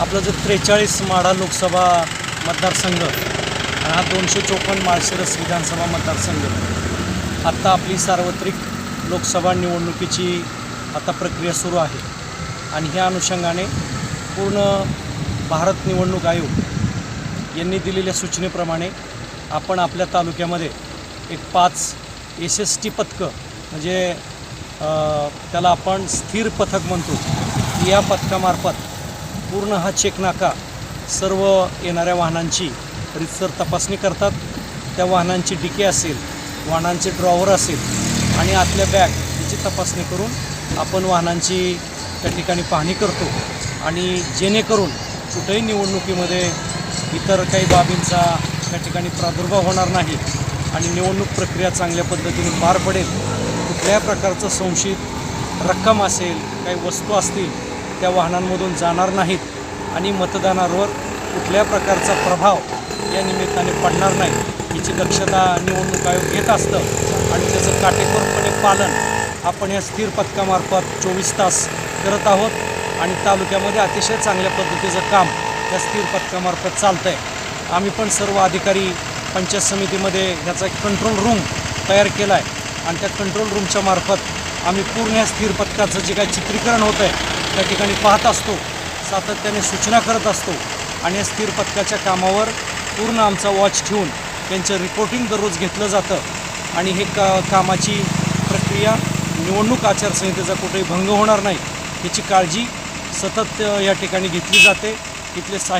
आपलं जो त्रेचाळीस माढा लोकसभा मतदारसंघ आणि हा दोनशे चोपन्न माळशिरस विधानसभा मतदारसंघ. आत्ता आपली सार्वत्रिक लोकसभा निवडणुकीची आता प्रक्रिया सुरू आहे. आणि ह्या अनुषंगाने पूर्ण भारत निवडणूक आयोग यांनी दिलेल्या सूचनेप्रमाणे आपण आपल्या तालुक्यामध्ये एक पाच एस एस टी पथकं म्हणजे त्याला आपण स्थिर पथक म्हणतो. या पथकामार्फत पूर्ण हा चेक नाका. सर्व येणाऱ्या वाहनांची रितसर तपासणी करतात. त्या वाहनांची डिके असेल वाहनांचे ड्रॉवर असेल आणि आतल्या बॅग याची तपासणी करून आपण वाहनांची त्या ठिकाणी पाहणी करतो. आणि जेणेकरून कुठेही निवडणुकीमध्ये इतर काही बाबींचा त्या ठिकाणी प्रादुर्भाव होणार नाही आणि निवडणूक प्रक्रिया चांगल्या पद्धतीने पार पडेल कुठल्याही प्रकारचं संशयित रक्कम असेल काही वस्तू असतील त्या वाहनांमधून जाणार नाहीत आणि मतदानावर कुठल्या प्रकारचा प्रभाव या निमित्ताने पडणार नाही याची दक्षता निवडणूक आयोग घेत असतं आणि त्याचं काटेकोरपणे पालन आपण या स्थिर पथकामार्फत चोवीस तास करत आहोत आणि तालुक्यामध्ये अतिशय चांगल्या पद्धतीचं काम त्या स्थिर पथकामार्फत चालतं आहे आम्ही पण सर्व अधिकारी पंचायत समितीमध्ये ह्याचा एक कंट्रोल रूम तयार केला आहे आणि त्या कंट्रोल रूमच्या मार्फत आम्ही पूर्ण या स्थिर पथकाचं जे काही चित्रीकरण होतं आहे त्या ठिकाणी पाहत असतो सातत्याने सूचना करत असतो आणि या स्थिर पथकाच्या कामावर पूर्ण आमचा वॉच ठेवून त्यांचं रिपोर्टिंग दररोज घेतलं जातं. आणि हे का कामाची प्रक्रिया निवडणूक आचारसंहितेचा कुठेही भंग होणार नाही याची काळजी सतत या ठिकाणी घेतली जाते. इथले साहित्य